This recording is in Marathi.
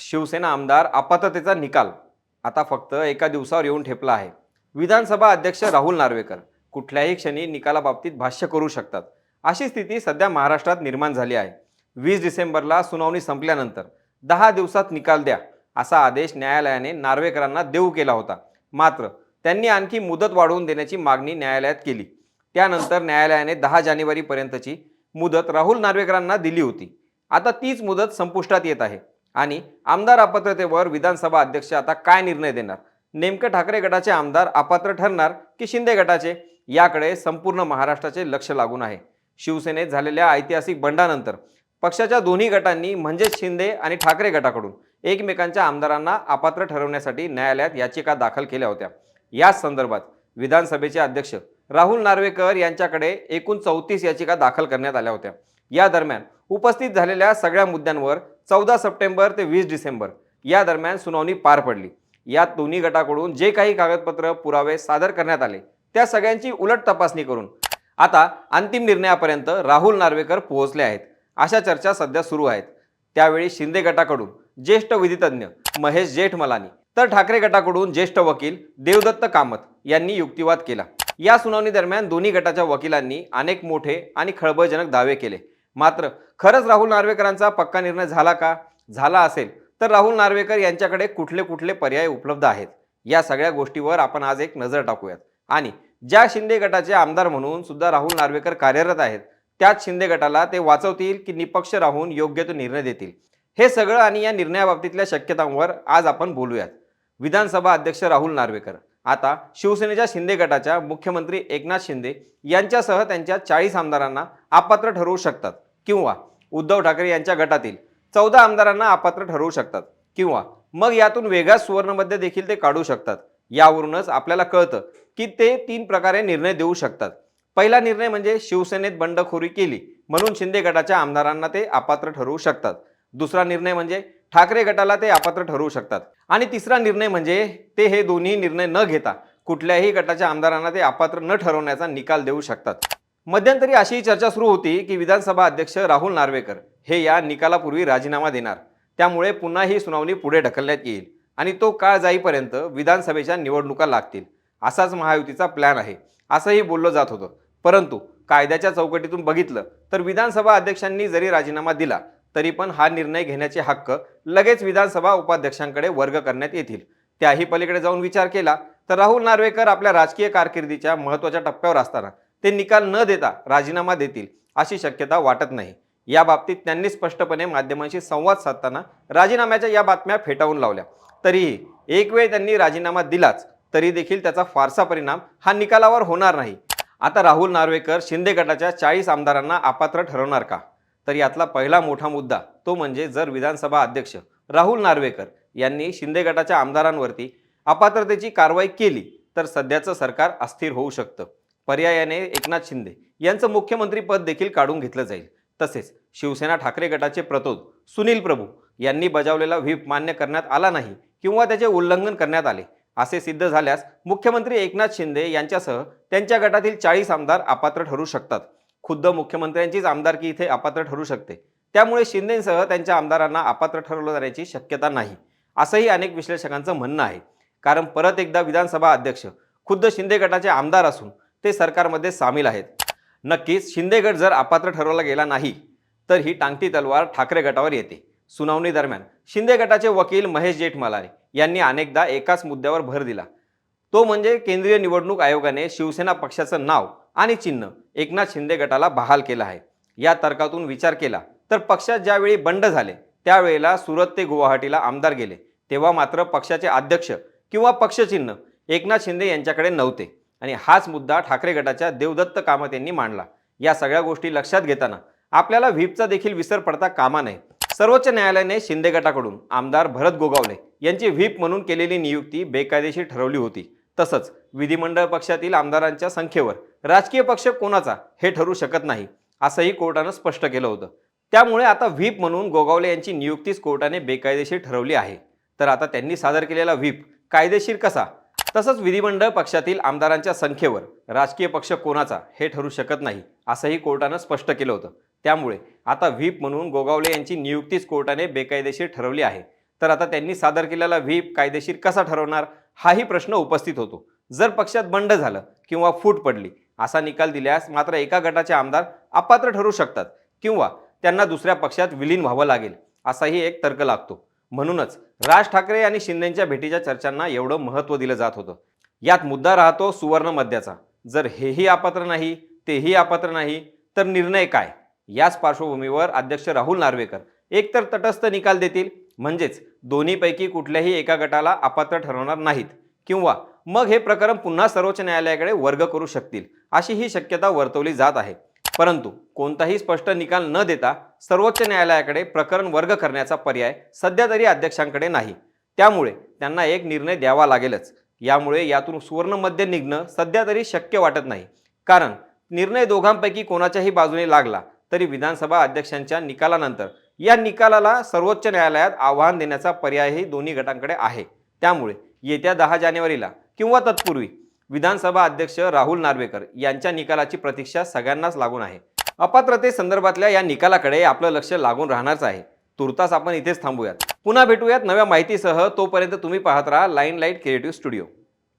शिवसेना आमदार आपाततेचा निकाल. आता फक्त एका दिवसावर येऊन ठेपला आहे. विधानसभा अध्यक्ष राहुल नार्वेकर कुठल्याही क्षणी निकालाबाबतीत भाष्य करू शकतात. अशी स्थिती सध्या महाराष्ट्रात निर्माण झाली आहे. वीस डिसेंबरला सुनावणी संपल्यानंतर दहा दिवसात निकाल द्या असा आदेश न्यायालयाने नार्वेकरांना देऊ केला होता. मात्र त्यांनी आणखी मुदत वाढवून देण्याची मागणी न्यायालयात केली. त्यानंतर न्यायालयाने दहा जानेवारीपर्यंतची मुदत राहुल नार्वेकरांना दिली होती. आता तीच मुदत संपुष्टात येत आहे. आणि आमदार अपात्रतेवर विधानसभा अध्यक्ष आता काय निर्णय देणार? नेमकं ठाकरे गटाचे आमदार अपात्र ठरणार की शिंदे गटाचे? याकडे संपूर्ण महाराष्ट्राचे लक्ष लागून आहे. शिवसेनेत झालेल्या ऐतिहासिक बंडानंतर पक्षाच्या दोन्ही गटांनी म्हणजेच शिंदे आणि ठाकरे गटाकडून एकमेकांच्या आमदारांना अपात्र ठरवण्यासाठी न्यायालयात याचिका दाखल केल्या होत्या. याच संदर्भात विधानसभेचे अध्यक्ष राहुल नार्वेकर यांच्याकडे एकूण चौतीस याचिका दाखल करण्यात आल्या होत्या. या दरम्यान उपस्थित झालेल्या सगळ्या मुद्द्यांवर चौदा सप्टेंबर ते वीस डिसेंबर या दरम्यान सुनावणी पार पडली. यात दोन्ही गटाकडून जे काही कागदपत्र पुरावे सादर करण्यात आले त्या सगळ्यांची उलट तपासणी करून आता अंतिम निर्णयापर्यंत राहुल नार्वेकर पोहोचले आहेत. अशा चर्चा सध्या सुरू आहेत. त्यावेळी शिंदे गटाकडून ज्येष्ठ विधितज्ञ महेश जेठमलानी तर ठाकरे गटाकडून ज्येष्ठ वकील देवदत्त कामत यांनी युक्तिवाद केला. या सुनावणी दरम्यान दोन्ही गटाच्या वकिलांनी अनेक मोठे आणि खळबळजनक दावे केले. मात्र खरंच राहुल नार्वेकरांचा पक्का निर्णय झाला का? झाला असेल तर राहुल नार्वेकर यांच्याकडे कुठले कुठले पर्याय उपलब्ध आहेत? या सगळ्या गोष्टीवर आपण आज एक नजर टाकूयात. आणि ज्या शिंदे गटाचे आमदार म्हणून सुद्धा राहुल नार्वेकर कार्यरत आहेत त्याच शिंदे गटाला ते वाचवतील की निपक्ष राहून योग्य तो निर्णय देतील? हे सगळं आणि या निर्णयाबाबतीतल्या शक्यतांवर आज आपण बोलूयात. विधानसभा अध्यक्ष राहुल नार्वेकर. आता शिवसेनेच्या शिंदे गटाच्या मुख्यमंत्री एकनाथ शिंदे यांच्यासह त्यांच्या चाळीस आमदारांना अपात्र ठरवू शकतात. किंवा उद्धव ठाकरे यांच्या गटातील चौदा आमदारांना अपात्र ठरवू शकतात किंवा मग यातून वेगळ्या सुवर्णमध्ये देखील ते काढू शकतात. यावरूनच आपल्याला कळतं की ते तीन प्रकारे निर्णय देऊ शकतात. पहिला निर्णय म्हणजे शिवसेनेत बंडखोरी केली म्हणून शिंदे गटाच्या आमदारांना ते अपात्र ठरवू शकतात. दुसरा निर्णय म्हणजे ठाकरे गटाला ते अपात्र ठरवू शकतात. आणि तिसरा निर्णय म्हणजे ते हे दोन्ही निर्णय न घेता कुठल्याही गटाच्या आमदारांना ते अपात्र न ठरवण्याचा निकाल देऊ शकतात. मध्यंतरी अशी चर्चा सुरू होती की विधानसभा अध्यक्ष राहुल नार्वेकर हे या निकालापूर्वी राजीनामा देणार. त्यामुळे पुन्हा ही सुनावणी पुढे ढकलण्यात येईल आणि तो काळ जाईपर्यंत विधानसभेच्या निवडणुका लागतील असाच महायुतीचा प्लॅन आहे असंही बोललं जात होतं. परंतु कायद्याच्या चौकटीतून बघितलं तर विधानसभा अध्यक्षांनी जरी राजीनामा दिला तरी पण हा निर्णय घेण्याचे हक्क लगेच विधानसभा उपाध्यक्षांकडे वर्ग करण्यात येतील. त्याही पलीकडे जाऊन विचार केला तर राहुल नार्वेकर आपल्या राजकीय कारकिर्दीच्या महत्त्वाच्या टप्प्यावर असताना ते निकाल न देता राजीनामा देतील अशी शक्यता वाटत नाही. या बाबतीत त्यांनी स्पष्टपणे माध्यमांशी संवाद साधताना राजीनाम्याच्या या बातम्या फेटाळून लावल्या. तरीही एक वेळ त्यांनी राजीनामा दिलाच तरी देखील त्याचा फारसा परिणाम हा निकालावर होणार नाही. आता राहुल नार्वेकर शिंदे गटाच्या चाळीस आमदारांना अपात्र ठरवणार का? तर यातला पहिला मोठा मुद्दा तो म्हणजे जर विधानसभा अध्यक्ष राहुल नार्वेकर यांनी शिंदे गटाच्या आमदारांवरती अपात्रतेची कारवाई केली तर सध्याचं सरकार अस्थिर होऊ शकतं. पर्यायाने एकनाथ शिंदे यांचं मुख्यमंत्रीपद देखील काढून घेतलं जाईल. तसेच शिवसेना ठाकरे गटाचे प्रतोद सुनील प्रभू यांनी बजावलेला व्हीप मान्य करण्यात आला नाही किंवा त्याचे उल्लंघन करण्यात आले असे सिद्ध झाल्यास मुख्यमंत्री एकनाथ शिंदे यांच्यासह त्यांच्या गटातील चाळीस आमदार अपात्र ठरू शकतात. खुद्द मुख्यमंत्र्यांचीच आमदारकी इथे अपात्र ठरू शकते. त्यामुळे शिंदेसह त्यांच्या आमदारांना अपात्र ठरवलं जाण्याची शक्यता नाही असंही अनेक विश्लेषकांचं म्हणणं आहे. कारण परत एकदा विधानसभा अध्यक्ष खुद्द शिंदे गटाचे आमदार असून ते सरकारमध्ये सामील आहेत. नक्कीच शिंदे गट जर अपात्र ठरवला गेला नाही तर ही टांगती तलवार ठाकरे गटावर येते. सुनावणी दरम्यान शिंदे गटाचे वकील महेश जेठमलानी यांनी अनेकदा एकाच मुद्द्यावर भर दिला. तो म्हणजे केंद्रीय निवडणूक आयोगाने शिवसेना पक्षाचं नाव आणि चिन्ह एकनाथ शिंदे गटाला बहाल केलं आहे. या तर्कातून विचार केला तर पक्षात ज्यावेळी बंड झाले त्यावेळेला सुरत ते गुवाहाटीला आमदार गेले. तेव्हा मात्र पक्षाचे अध्यक्ष किंवा पक्षचिन्ह एकनाथ शिंदे यांच्याकडे नव्हते. आणि हाच मुद्दा ठाकरे गटाच्या देवदत्त कामत यांनी मांडला. या सगळ्या गोष्टी लक्षात घेताना आपल्याला व्हीपचा देखील विसर पडता कामा नये. सर्वोच्च न्यायालयाने शिंदे गटाकडून आमदार भरत गोगावले यांची व्हीप म्हणून केलेली नियुक्ती बेकायदेशीर ठरवली होती. तसंच विधिमंडळ पक्षातील आमदारांच्या संख्येवर राजकीय पक्ष कोणाचा हे ठरू शकत नाही असंही कोर्टानं स्पष्ट केलं होतं. त्यामुळे आता व्हीप म्हणून गोगावले यांची नियुक्तीच कोर्टाने बेकायदेशीर ठरवली आहे. तर आता त्यांनी सादर केलेला व्हीप कायदेशीर कसा? तसंच विधिमंडळ पक्षातील आमदारांच्या संख्येवर राजकीय पक्ष कोणाचा हे ठरू शकत नाही असंही कोर्टानं स्पष्ट केलं होतं. त्यामुळे आता व्हीप म्हणून गोगावले यांची नियुक्तीच कोर्टाने बेकायदेशीर ठरवली आहे. तर आता त्यांनी सादर केलेला व्हीप कायदेशीर कसा ठरवणार हाही प्रश्न उपस्थित होतो. जर पक्षात बंड झालं किंवा फूट पडली असा निकाल दिल्यास मात्र एका गटाचे आमदार अपात्र ठरू शकतात किंवा त्यांना दुसऱ्या पक्षात विलीन व्हावं लागेल असाही एक तर्क लागतो. म्हणूनच राज ठाकरे आणि शिंदेच्या भेटीच्या चर्चांना एवढं महत्त्व दिलं जात होतं. यात मुद्दा राहतो सुवर्ण मद्याचा. जर हेही अपात्र नाही तेही अपात्र नाही तर निर्णय काय? याच पार्श्वभूमीवर अध्यक्ष राहुल नार्वेकर एकतर तटस्थ निकाल देतील म्हणजेच दोन्हीपैकी कुठल्याही एका गटाला अपात्र ठरवणार नाहीत किंवा मग हे प्रकरण पुन्हा सर्वोच्च न्यायालयाकडे वर्ग करू शकतील अशी ही शक्यता वर्तवली जात आहे. परंतु कोणताही स्पष्ट निकाल न देता सर्वोच्च न्यायालयाकडे प्रकरण वर्ग करण्याचा पर्याय सध्या तरी अध्यक्षांकडे नाही. त्यामुळे त्यांना एक निर्णय द्यावा लागेलच. यामुळे यातून सुवर्णमध्य निघणं सध्या तरी शक्य वाटत नाही. कारण निर्णय दोघांपैकी कोणाच्याही बाजूने लागला तरी विधानसभा अध्यक्षांच्या निकालानंतर या निकालाला सर्वोच्च न्यायालयात आव्हान देण्याचा पर्यायही दोन्ही गटांकडे आहे. त्यामुळे येत्या दहा जानेवारीला किंवा तत्पूर्वी विधानसभा अध्यक्ष राहुल नार्वेकर यांच्या निकालाची प्रतीक्षा सगळ्यांनाच लागून आहे. अपात्रतेसंदर्भातल्या या निकालाकडे आपलं लक्ष लागून राहणारच आहे. तुर्तास आपण इथेच थांबूयात. पुन्हा भेटूयात नव्या माहितीसह. तोपर्यंत तुम्ही पाहत राहा लाईन लाइट क्रिएटिव्ह स्टुडिओ.